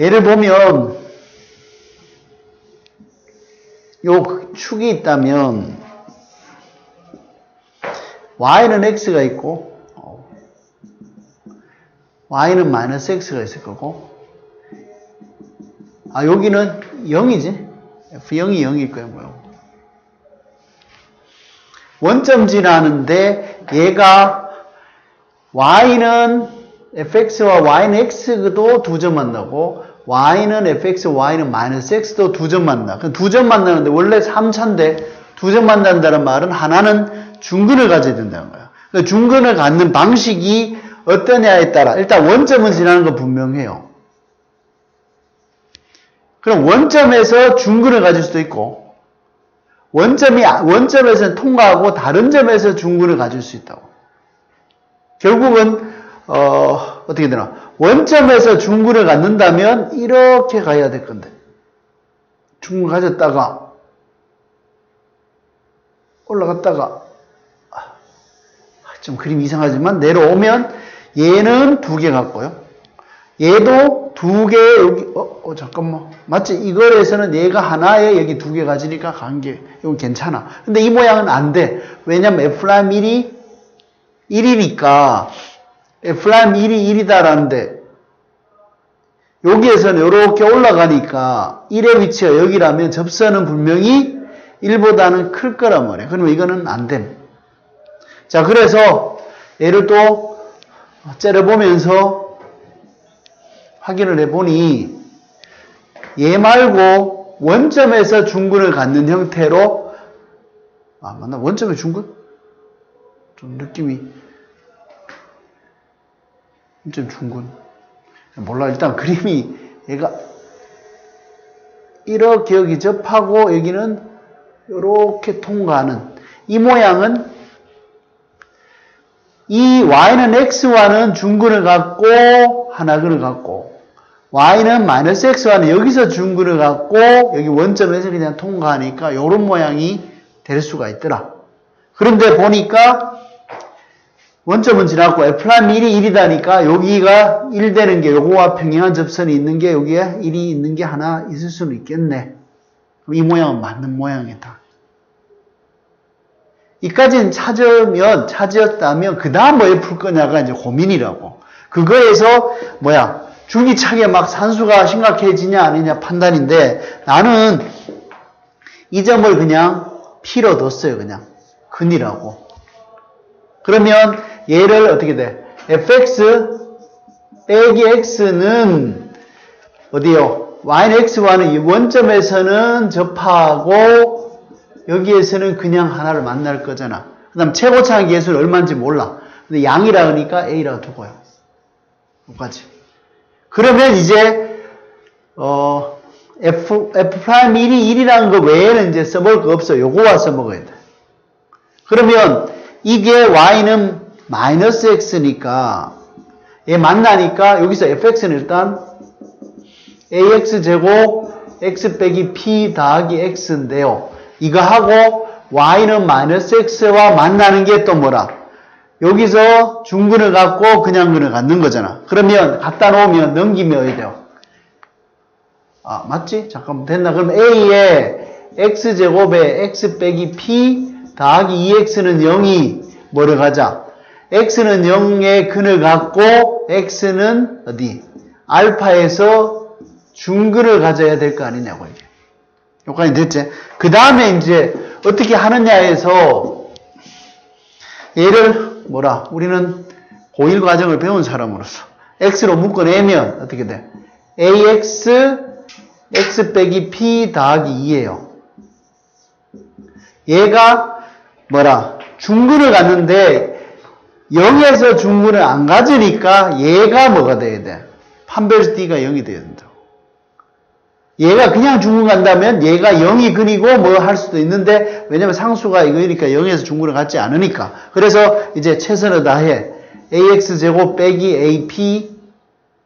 예를 보면 요 축이 있다면 y는 x가 있고 어, y는 마이너스 x가 있을 거고 아 여기는 0이지 f0이 0일 거예요 뭐. 원점 지나는데 얘가 y는 fx와 y는 x도 두 점 만나고 y는 fx, y는 마이너스 x도 두 점 만나. 두점 만나는데 원래 3차인데 두 점 만난다는 말은 하나는 중근을 가져야 된다는 거야. 그러니까 중근을 갖는 방식이 어떠냐에 따라 일단 원점은 지나는 거 분명해요. 그럼 원점에서 중근을 가질 수도 있고 원점이 원점에서 통과하고 다른 점에서 중근을 가질 수 있다고. 결국은 어, 어떻게 되나 원점에서 중근을 갖는다면 이렇게 가야 될 건데 중근 가졌다가 올라갔다가 아, 좀 그림 이상하지만 내려오면 얘는 두 개 같고요. 얘도 두 개 여기 어, 어 잠깐만 맞지 이거에서는 얘가 하나에 여기 두 개 가지니까 관계 이건 괜찮아. 근데 이 모양은 안 돼. 왜냐면 f1이 1이니까 f1 1이 1이다라는데 여기에서는 이렇게 올라가니까 1의 위치가 여기라면 접선은 분명히 1보다는 클 거란 말이에요. 그러면 이거는 안 됨. 자, 그래서 얘를 또 째려보면서 확인을 해보니 얘 말고 원점에서 중근을 갖는 형태로 아, 맞나? 원점에 중근? 좀 느낌이 원점 중근 몰라 일단 그림이 얘가 이렇게 여기 접하고 여기는 이렇게 통과하는 이 모양은 이 y는 x와는 중근을 갖고 하나근을 갖고 y는 마이너스 x와는 여기서 중근을 갖고 여기 원점에서 그냥 통과하니까 이런 모양이 될 수가 있더라. 그런데 보니까 원점은 지났고 f'1이 1이다니까 여기가 1 되는 게 요거와 평행한 접선이 있는 게 여기에 1이 있는 게 하나 있을 수는 있겠네. 이 모양은 맞는 모양이다. 이까지는 찾으면 찾았다면 그 다음 뭐에 풀 거냐가 이제 고민이라고. 그거에서 뭐야 줄기차게 막 산수가 심각해지냐 아니냐 판단인데 나는 이 점을 그냥 P로 뒀어요 그냥 근이라고. 그러면 얘를 어떻게 돼? fx 빼기 x는 어디요? y는 x와는 이 원점에서는 접하고 여기에서는 그냥 하나를 만날 거잖아. 그 다음 최고차항 계수는 얼마인지 몰라. 근데 양이라 하니까 a라고 두고요. 여기까지. 그러면 이제 어 f f 프라임 1이 1이라는 거 외에는 이제 써볼 거 없어. 요거와 써먹어야 돼. 그러면 이게 y는 마이너스 x니까 얘 만나니까 여기서 fx는 일단 ax 제곱 x 빼기 p 더하기 x인데요. 이거 하고 y는 마이너스 x와 만나는 게 또 뭐라? 여기서 중근을 갖고 그냥 근을 갖는 거잖아. 그러면 갖다 놓으면 넘기면 돼요? 아 맞지? 잠깐만 됐나? 그럼 a에 x 제곱에 x 빼기 p 더하기 2x는 0이 뭐를 가자? x는 0의 근을 갖고 x는 어디? 알파에서 중근을 가져야 될 거 아니냐고 이게. 여기까지 됐지? 그 다음에 이제 어떻게 하느냐에서 얘를 뭐라? 우리는 고1 과정을 배운 사람으로서 x로 묶어내면 어떻게 돼? ax x 빼기 p 더하기 2예요. 얘가 뭐라? 중근을 갖는데 0에서 중근을 안 가지니까 얘가 뭐가 돼야 돼? 판별수 D가 0이 돼야 된다고. 얘가 그냥 중근 간다면 얘가 0이 근이고 뭐 할 수도 있는데 왜냐면 상수가 이거니까 0에서 중근을 갖지 않으니까. 그래서 이제 최선을 다해. ax 제곱 빼기 ap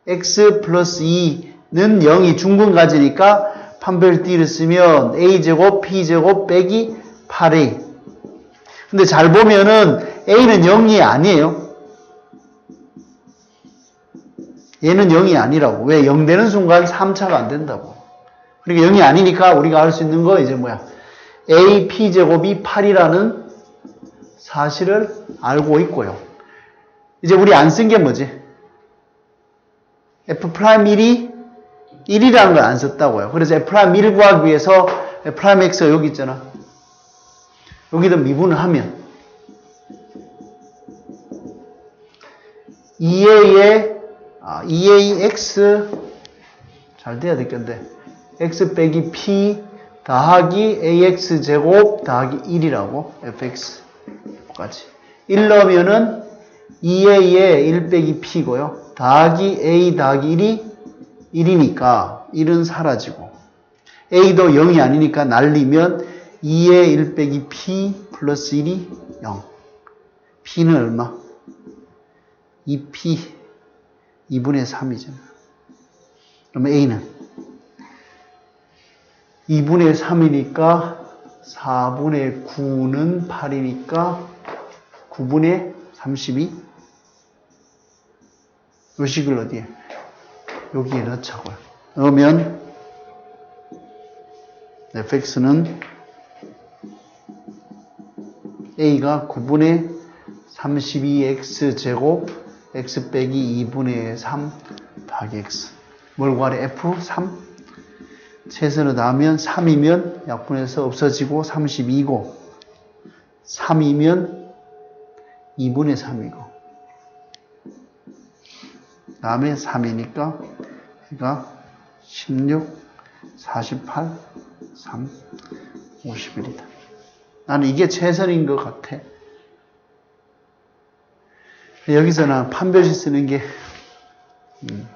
x 플러스 2는 0이 중근 가지니까 판별 D를 쓰면 a 제곱 p 제곱 빼기 8a 근데 잘 보면은 A는 0이 아니에요. 얘는 0이 아니라고. 왜? 0 되는 순간 3차가 안 된다고. 그러니까 0이 아니니까 우리가 알 수 있는 거 이제 뭐야? AP 제곱이 8이라는 사실을 알고 있고요. 이제 우리 안 쓴 게 뭐지? F 프라임 1이 1이라는 걸 안 썼다고요. 그래서 F 프라임 1을 구하기 위해서 F 프라임 X가 여기 있잖아. 여기다 미분을 하면 2a의 아, 2ax 잘 돼야 될 건데 x 빼기 p 더하기 ax 제곱 더하기 1이라고 fx까지. 1 넣으면은 2a의 1 빼기 p고요. 더하기 a 더하기 1이 1이니까 1은 사라지고 a도 0이 아니니까 날리면 2의 1 빼기 p 플러스 1이 0 p는 얼마? 2p 2분의 3이잖아. 그러면 a는 2분의 3이니까 4분의 9는 8이니까 9분의 32. 요 식을 어디에? 여기에 넣자고요. 넣으면 fx는 a가 9분의 32x 제곱 x 빼기 2분의 3 더하기 x. 뭘 구하래? f? 3 최선을 다하면 3이면 약분해서 없어지고 32고 3이면 2분의 3이고. 다음에 3이니까 그러니까 16 48 3 51이다 나는 이게 최선인 것 같아. 여기서 는 판별식 쓰는 게 음,